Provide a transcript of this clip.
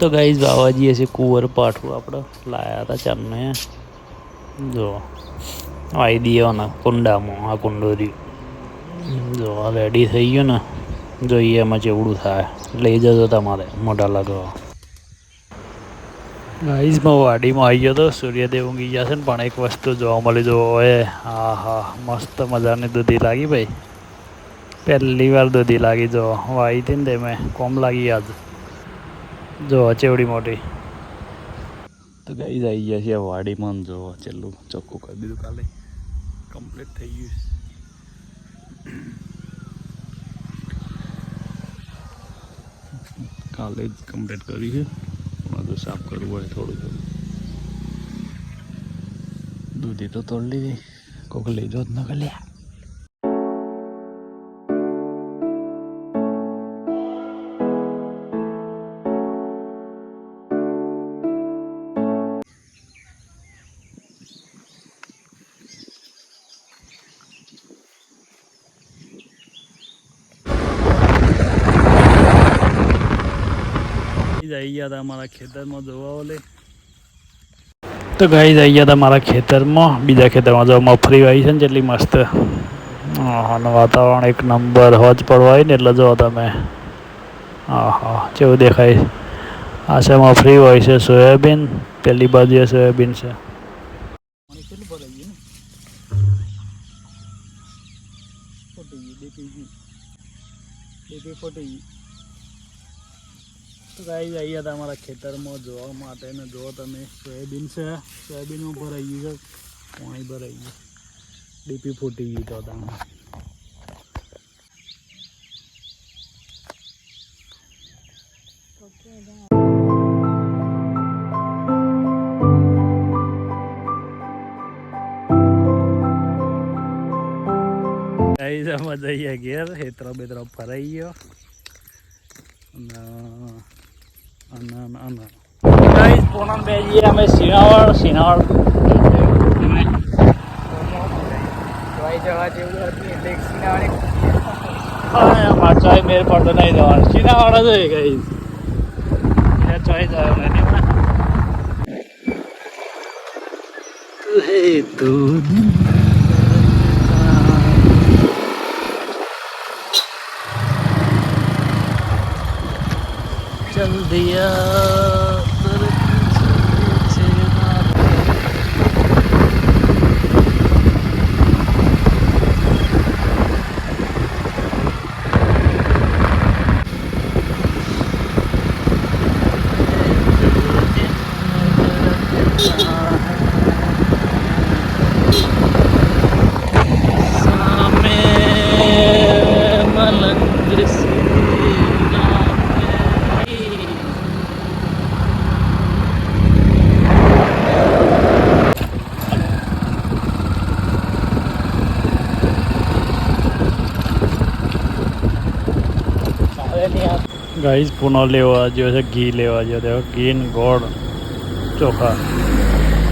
તો ગાઈઝ બાવાજીએ છે, કુંવર પાઠું આપણે લાયા હતા ચારને જો આવી દઈએ કુંડામાં, આ કુંડોરી. જો, આ રેડી થઈ ગયું ને, જોઈએ એમાં ચેવડું થાય. લઈ જજો તમારે, મોઢા લગાવવા ગાઈઝમાં વાડીમાં આવી ગયો તો, સૂર્યદેવ ઊંઘી ગયા છે ને, પણ એક વસ્તુ જોવા મળી જો હોય હા હા મસ્ત મજાની દૂધી લાગી ભાઈ. પહેલી વાર દૂધી લાગી જો, વાઈ હતી ને તે મેં, કોમ લાગી આજ. જો, ચેવડી મોટી. તો ગઈ આવી ગયા છે વાડીમાં જોવા છેલ્લું ચોખ્ખું કરી દીધું કાલે. કમ્પ્લીટ થઈ ગયું કાલે જ કમ્પ્લીટ કર્યું છે. હજુ સાફ કરવું હોય થોડું થોડું દૂધી તો તોડી લીધી કોક જો જ ન લ્યા આવી ગયા હતા અમારા ખેતરમાં જોવા ઓલે. તો ગાઈ આવી ગયા હતા મારા ખેતરમાં. બીજા ખેતરમાં જો મફરી આવી છે ને જેટલી મસ્ત. અને વાતાવરણ એક નંબર હોજ પડવા હોય ને એટલે જો તમે. હા હા કેવું દેખાય? આ છે મફરી હોય છે સોયાબીન. પેલી બાજુ એ સોયાબીન છે. તો ગાઈ આવી હતા અમારા ખેતરમાં જોવા માટે ને જો તમે સોયાબીન છે સોયાબીનમાં ભરાઈ ગયું છે, પાણી ભરાઈ ગયું. ડીપી ફૂટી ગઈ તો તમે મજા જઈએ ઘેર હેતરો બેતરો ફરાઈ ગયો. અને અને અને ગાઈસ પોનમ બે જઈએ અમે સિનાવળ સિનાવળ જવા જેવું માચાઈ મેર પડતો નહીં જવાનું. સિનાવળ જ હોય ગાઈસ. એ ચોઈ જાય મને હે તું ചന്തിയ Sampai malam bersih ગાઈસ પુનો લેવા જો છે ઘી લેવા જો છે. ઘી ગોળ ચોખા.